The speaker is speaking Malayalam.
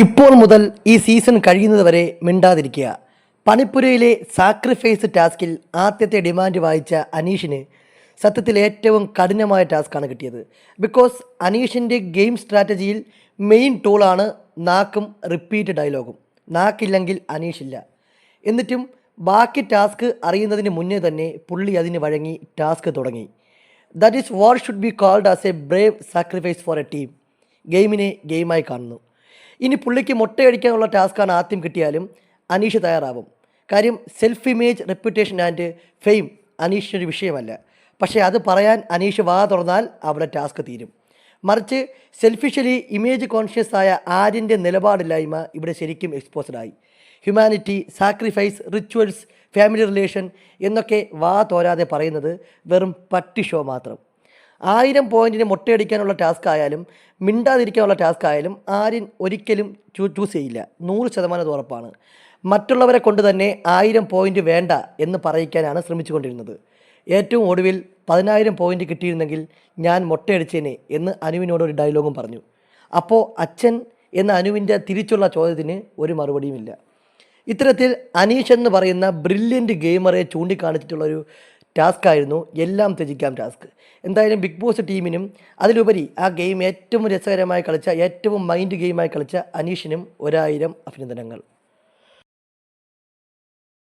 ഇപ്പോൾ മുതൽ ഈ സീസൺ കഴിയുന്നത് വരെ മിണ്ടാതിരിക്കുക. പണിപ്പുരയിലെ സാക്രിഫൈസ് ടാസ്കിൽ ആദ്യത്തെ ഡിമാൻഡ് വായിച്ച അനീഷിന് സത്യത്തിൽ ഏറ്റവും കഠിനമായ ടാസ്ക്കാണ് കിട്ടിയത്. ബിക്കോസ് അനീഷിന്റെ ഗെയിം സ്ട്രാറ്റജിയിൽ മെയിൻ ടൂളാണ് നാക്കും റിപ്പീറ്റ് ഡയലോഗും നാക്കില്ലെങ്കിൽ അനീഷില്ല എന്നിട്ടും ബാക്കി ടാസ്ക് അറിയുന്നതിന് മുന്നേ തന്നെ പുള്ളി അതിന് വഴങ്ങി ടാസ്ക് തുടങ്ങി. That is what should be called as a brave sacrifice for a team ഗെയിമിനെ ഗെയിമായി കാണുന്നു. ഇനി പുള്ളിക്ക് മുട്ടയടിക്കാനുള്ള ടാസ്ക്കാണ് ആദ്യം കിട്ടിയാലും അനീഷ് തയ്യാറാവും. കാര്യം self image reputation and fame അനീഷിനൊരു വിഷയമല്ല. പക്ഷേ അത് പറയാൻ അനീഷ് വാ തുറന്നാൽ അവിടെ ടാസ്ക് തീരും. മറിച്ച് സെൽഫിഷ്യലി ഇമേജ് കോൺഷ്യസ് ആയ ആര്യന്റെ നിലപാടില്ലായ്മ ഇവിടെ ശരിക്കും എക്സ്പോസ്ഡ് ആയി. Humanity sacrifice rituals family relation എന്നൊക്കെ വാ തോരാതെ പറയുന്നത് വെറും പട്ടി ഷോ മാത്രം. ആയിരം പോയിന്റിന് മുട്ടയടിക്കാനുള്ള ടാസ്ക് ആയാലും മിണ്ടാതിരിക്കാനുള്ള ടാസ്ക് ആയാലും ആര്യൻ ഒരിക്കലും ചൂസ് ചെയ്യില്ല. നൂറ് ശതമാനം ഉറപ്പാണ്. മറ്റുള്ളവരെ കൊണ്ട് തന്നെ ആയിരം പോയിന്റ് വേണ്ട എന്ന് പറയിക്കാനാണ് ശ്രമിച്ചുകൊണ്ടിരുന്നത്. ഏറ്റവും ഒടുവിൽ പതിനായിരം പോയിന്റ് കിട്ടിയിരുന്നെങ്കിൽ ഞാൻ മുട്ടയടിച്ചേനെ എന്ന് അനുവിനോട് ഒരു ഡയലോഗും പറഞ്ഞു. അപ്പോൾ അച്ഛൻ എന്ന അനുവിന്റെ തിരിച്ചുള്ള ചോദ്യത്തിന് ഒരു മറുപടിയുമില്ല. ഇത്തരത്തിൽ അനീഷ് എന്ന് പറയുന്ന ബ്രില്യന്റ് ഗെയിമറെ ചൂണ്ടിക്കാണിച്ചിട്ടുള്ളൊരു ടാസ്ക് ആയിരുന്നു എല്ലാം ത്യജിക്കാം ടാസ്ക്. എന്തായാലും ബിഗ് ബോസ് ടീമിനും അതിലുപരി ആ ഗെയിം ഏറ്റവും രസകരമായി കളിച്ച ഏറ്റവും മൈൻഡ് ഗെയിമായി കളിച്ച അനീഷിനും ഒരായിരം അഭിനന്ദനങ്ങൾ.